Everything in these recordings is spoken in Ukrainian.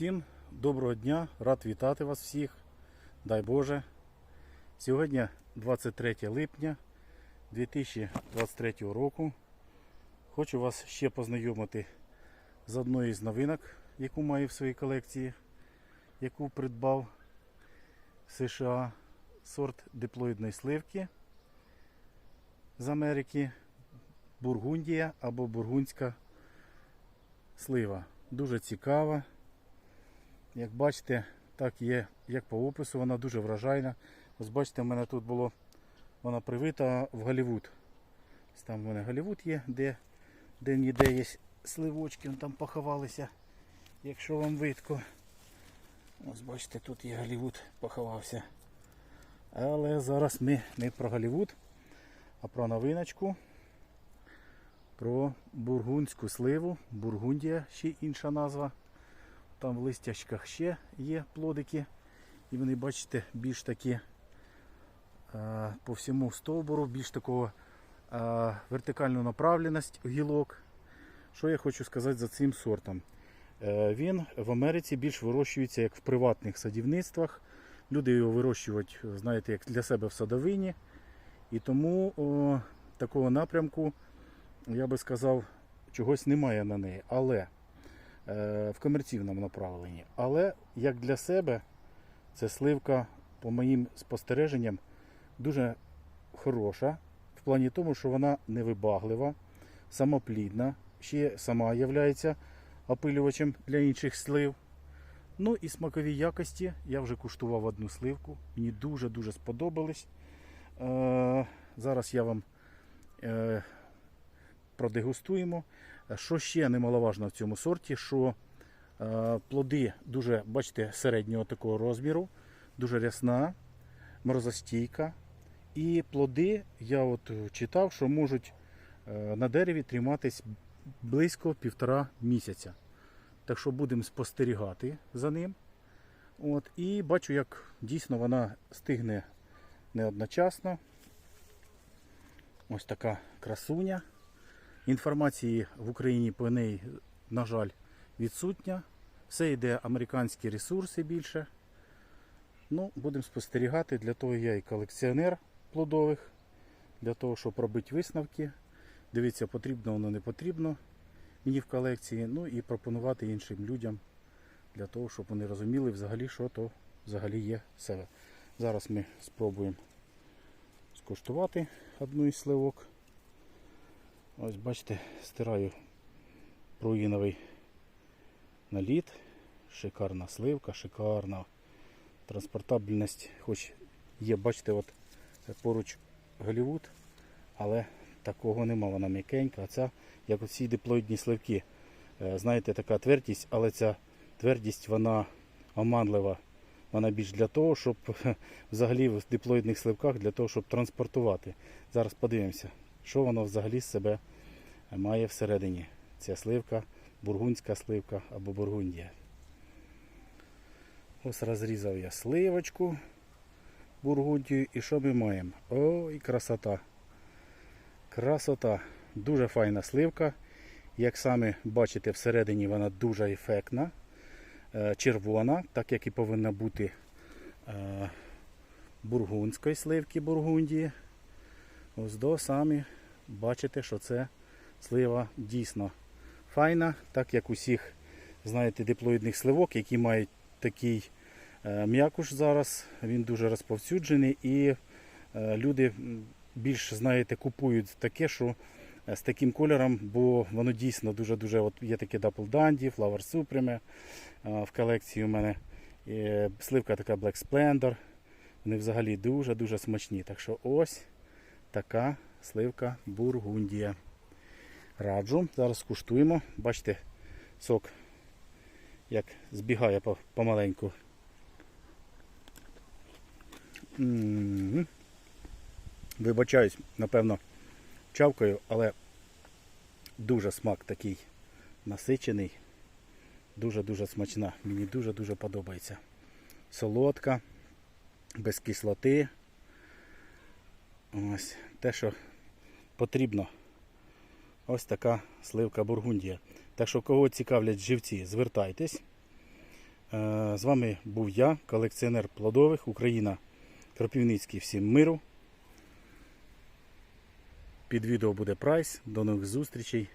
Всім доброго дня, рад вітати вас всіх. Дай Боже. Сьогодні 23 липня 2023 року. Хочу вас ще познайомити з одною з новинок, яку маю в своїй колекції, яку придбав в США сорт диплоїдної сливки з Америки. Бургундія або бургундська слива. Дуже цікава. Як бачите, так є, як по опису, вона дуже вражайна. Ось бачите, в мене тут було вона привита в Голлівуд. Ось Там в мене Голлівуд є, де, де ніде є сливочки, вон там поховалися. Якщо вам видко. Ось бачите, тут є Голлівуд поховався. Але зараз ми не про Голлівуд, а про новиночку. Про бургундську сливу. Бургундія ще інша назва. Там в листячках ще є плодики. І вони, бачите, більш такі е, по всьому стовбуру, більш такого е, вертикальну направленість гілок. Що я хочу сказати за цим сортом? Е, він в Америці більш вирощується як в приватних садівництвах. Люди його вирощують, знаєте, як для себе в садовині. І тому о, такого напрямку, я би сказав, чогось немає на неї. Але в комерційному направленні. Але як для себе, це сливка, по моїм спостереженням, дуже хороша. В плані тому, що вона невибаглива, самоплідна, ще сама є опилювачем для інших слив. Ну і смакові якості. Я вже куштував одну сливку. Мені дуже-дуже сподобались. Е, зараз я вам е, продегустуємо. Що ще немаловажно в цьому сорті, що е, плоди дуже, бачите, середнього такого розміру, дуже рясна, морозостійка. І плоди, я от читав, що можуть е, на дереві триматись близько півтора місяця. Так що будемо спостерігати за ним. От, і бачу, як дійсно вона стигне не одночасно. Ось така красуня. Інформації в Україні по неї, на жаль, відсутня. Все йде американські ресурси більше. Ну, будемо спостерігати. Для того я і колекціонер плодових, для того, щоб робити висновки. Дивіться, потрібно воно не потрібно мені в колекції. Ну і пропонувати іншим людям для того, щоб вони розуміли взагалі, що то взагалі є себе. Зараз ми спробуємо скуштувати одну із сливок. Ось бачите, стираю пруїновий наліт. Шикарна сливка, шикарна транспортабельність. Хоч є, бачите, от поруч Голлівуд, але такого нема, вона м'якенька. А ця, як оці диплоїдні сливки. Е, Знаєте, така твердість, але ця твердість вона оманлива. Вона більш для того, щоб взагалі в диплоїдних сливках для того, щоб транспортувати. Зараз подивимося, що воно взагалі з себе має всередині. Ця сливка, бургундська сливка або бургундія. Ось розрізав я сливочку бургундію. І що ми маємо? Ой, красота. Красота. Дуже файна сливка. Як самі бачите, всередині вона дуже ефектна. Е, червона, так як і повинна бути е, бургундської сливки Бургундії. Ось до самі бачите, що це слива дійсно файна, так як усіх, знаєте, диплоїдних сливок, які мають такий е, м'якуш зараз. Він дуже розповсюджений і е, люди більш знаєте, купують таке, що е, з таким кольором, бо воно дійсно дуже-дуже от є таке Double Dandy, Flower Supreme. В колекції у мене е, сливка така Black Splendor. Вони взагалі дуже-дуже смачні. Так що ось така сливка Бургундія. Раджу. Зараз скуштуємо. Бачите, сок як збігає по- помаленьку. Вибачаюсь, напевно, чавкою, але дуже смак такий насичений. Дуже-дуже смачна. Мені дуже-дуже подобається. Солодка, без кислоти. Ось те, що потрібно. Ось така сливка Бургундія. Так що, кого цікавлять живці, звертайтесь. Е, З вами був я, колекціонер плодових Україна Кропивницький. Всім миру. Під відео буде прайс. До нових зустрічей.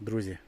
Друзі,